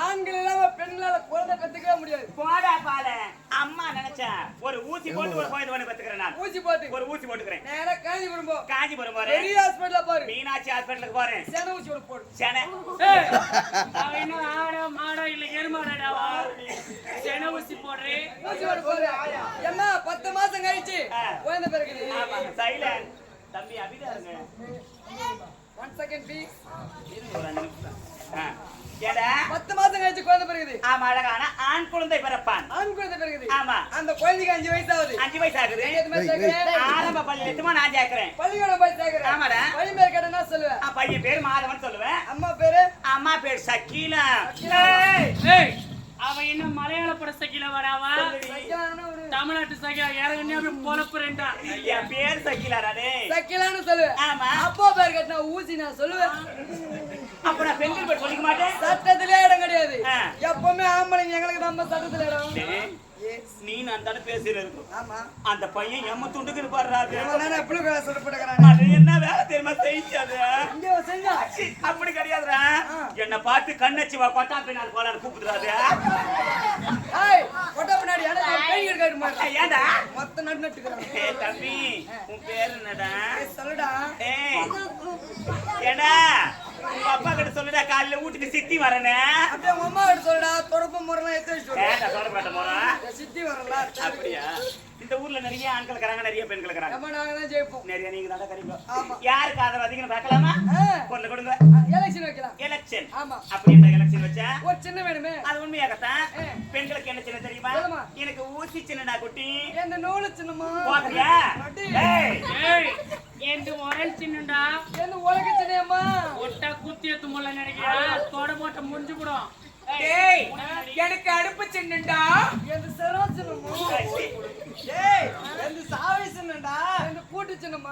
ஆண்கள் இல்லாம பெண்களால குழந்தை பெத்துக்கவே முடியாது. போடா பால. அம்மா நினைச்சா ஒரு ஊசி போட்டு ஒரு குழந்தை ஒண்ணு பெத்துக்கிறேன் நான். ஊசி போட்டு. ஒரு ஊசி போட்டுக்கிறேன். நேரா காஞ்சிபுரம் போ. காஞ்சிபுரம் போறேன். பெரிய ஹாஸ்பிடல்ல பாரு. மீனாட்சி ஹாஸ்பிட்டலுக்கு போறேன். சேன ஊசி போடு. சென. ஏய், அவன் என்ன ஆடோ மாடோ இல்ல எருமாடாடாவா சென ஊசி போடுறேன் ஊசி ஒரு போடு. ஏம்மா பத்து மாசம் கழிச்சு. குழந்தை பிறகுது ஆமா சைலண்ட் தம்பி அபிதா இருங்க. ஒன் செகண்ட் ப்ளீஸ் ஒரு அஞ்சு நிமிஷம். பத்து மாசம் கழிச்சு குழந்தை பிறகுது. ஆமா அழகான ஆண் குழந்தை பிறப்பான். ஆண் குழந்தை பிறகுது. ஆமா. அந்த குழந்தைக்கு அஞ்சு வயசு ஆகுது அஞ்சு வயசு ஆகுது ஆரம்ப பள்ளி எட்டுமா நான் சேர்க்கிறேன். பள்ளிக்கூடம் போய் சேர்க்கிறேன் ஆமாடா. பள்ளி பேர் கேட்டா சொல்லுவேன் ஆ, பையன் பேர் மாதவன் சொல்லுவேன். அம்மா பேரு? அம்மா பேர் சக்கீலா. அவன் என்ன மலையாள பட சகில வராவா தமிழ்நாட்டு சகில இறங்குனே அப்படி பொழப்புறேன்டா என் பேர் சக்கீலாடா டேய். சக்கிலான்னு சொல்லுவேன் ஆமா. அப்பா பேர் கேட்டா ஊசி நான் சொல்லுவேன். அப்ப நான் பெண்கள் பேர் சொல்லிக்க மாட்டேன். சட்டத்திலே இடம் கிடையாது. எப்பவுமே ஆம்பளைங்க எங்களுக்கு நம்ம சட்டத்துல இடம். நீ நான் தானே ஆமா. அந்த பையன் எம்ம துண்டுக்கு இருப்பாரு என்ன வேலை தெரியுமா செஞ்சா. அப்படி கிடையாதுடா. என்ன பார்த்து கண்ணச்சி வா கொட்டா பின்னால் போலான்னு கூப்பிடுறாரு. ஏண்டா மொத்த நட்டு நட்டுக்கிறான். ஏய் தம்பி உன் பேர் என்னடா? சொல்லுடா. ஏண்டா? உங்க அப்பா கிட்ட சொல்லுடா காலையில வீட்டுக்கு சித்தி வரனே அப்படியே உங்க அம்மா கிட்ட சொல்லுடா, தொடப்பு முறைலாம் எடுத்து வச்சுட்டு வா. ஏண்டா சொல்லப்பட்ட போறோம் என் சித்தி வரல. அப்படியா இந்த ஊர்ல நிறைய ஆண்கள் இருக்கிறாங்க நிறைய பெண்கள் இருக்கிறாங்க. நம்ம நாங்க தான் ஜெயிப்போம். நிறைய நீங்க தான் கறிங்க. யாருக்கு ஆதரவு? அதிகம் பார்க்கலாமா? பொருள் கொடுங்க. எலெக்ஷன் வைக்கலாம். எலெக்ஷன் ஆமா. அப்படி என்ன எலெக்ஷன் வச்சா? ஒரு சின்ன வேணுமே. அது உண்மையாகத்தான். பெண்களுக்கு என்ன சின்ன தெரியுமா. எனக்கு ஊசி சின்னடா குட்டி. எந்த நூலு சின்னமா அடி. ஏய். எந்த உரல் சின்னண்டா எந்த உலக சின்னையம்மா? ஒட்டா குத்தி எத்து முள்ள நினைக்கியா தொட போட்ட முடிஞ்சு போடும். டேய் எனக்கு அடுப்பு சின்னண்டா? எந்த செரவ சின்னமா டேய் எந்த சாவி சின்னண்டா? எந்த கூட்டு சின்னமா?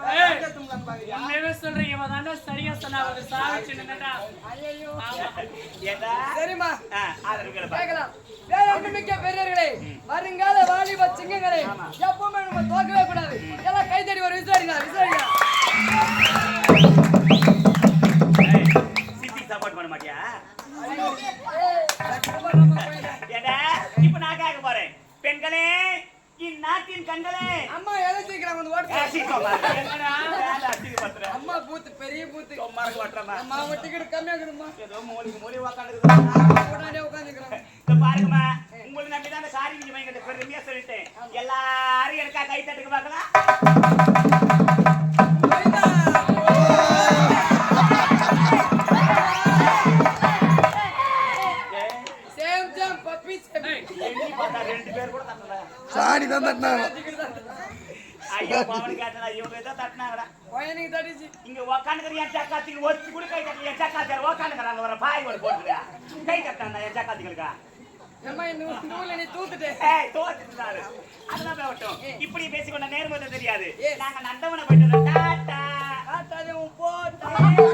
உண்மையாவே சொல்றேன் இவன் தாண்டா சரியா சொன்னாவது சாவி சின்னண்டா. ஆதரவுகளை பாரு. கேட்கலாம். வேற ஒண்ணுமிக்க பெரியவர்களே வருங்கால வாலிப சிங்கங்களே எப்பவுமே நம்ம தோக்கவே கூடாது. அம்மா பூத்து பெரிய பூத்து. சும்மா இருக்க மாட்டேறமா. அம்மா டிக்கெட் கம்மியா இருக்குதும்மா ஏதோ மூலிகை மூலிகை உக்காந்துருக்குது. உடனே உட்காந்துக்கிறேன் இதோ பாருங்கம்மா உங்களை நம்பிதான் அந்த காரி நீங்க வைங்கிட்ட பெருமையா சொல்லிட்டேன். எல்லாரும் எனக்கா கை தட்டுக்கு பார்க்கலாம் சேம் சேம் பப்பி தடிச்சு. இங்க உக்காந்துக்கிற என் சக்காத்திக்கு ஒருத்தி கூட கை தட்டல என் சக்காத்தியார் உக்காந்துக்கிறாங்க வர பாய் ஒரு போட்டுருக்கா கை தட்டாண்டா என் சக்காத்திகளுக்கா இப்படி பேசிக்கொண்ட நேர்மை தெரியாது. நாங்க நந்தவனை போயிட்டு வரோம்.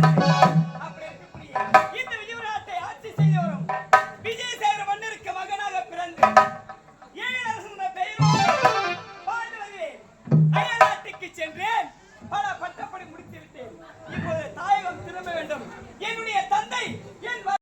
Thank you.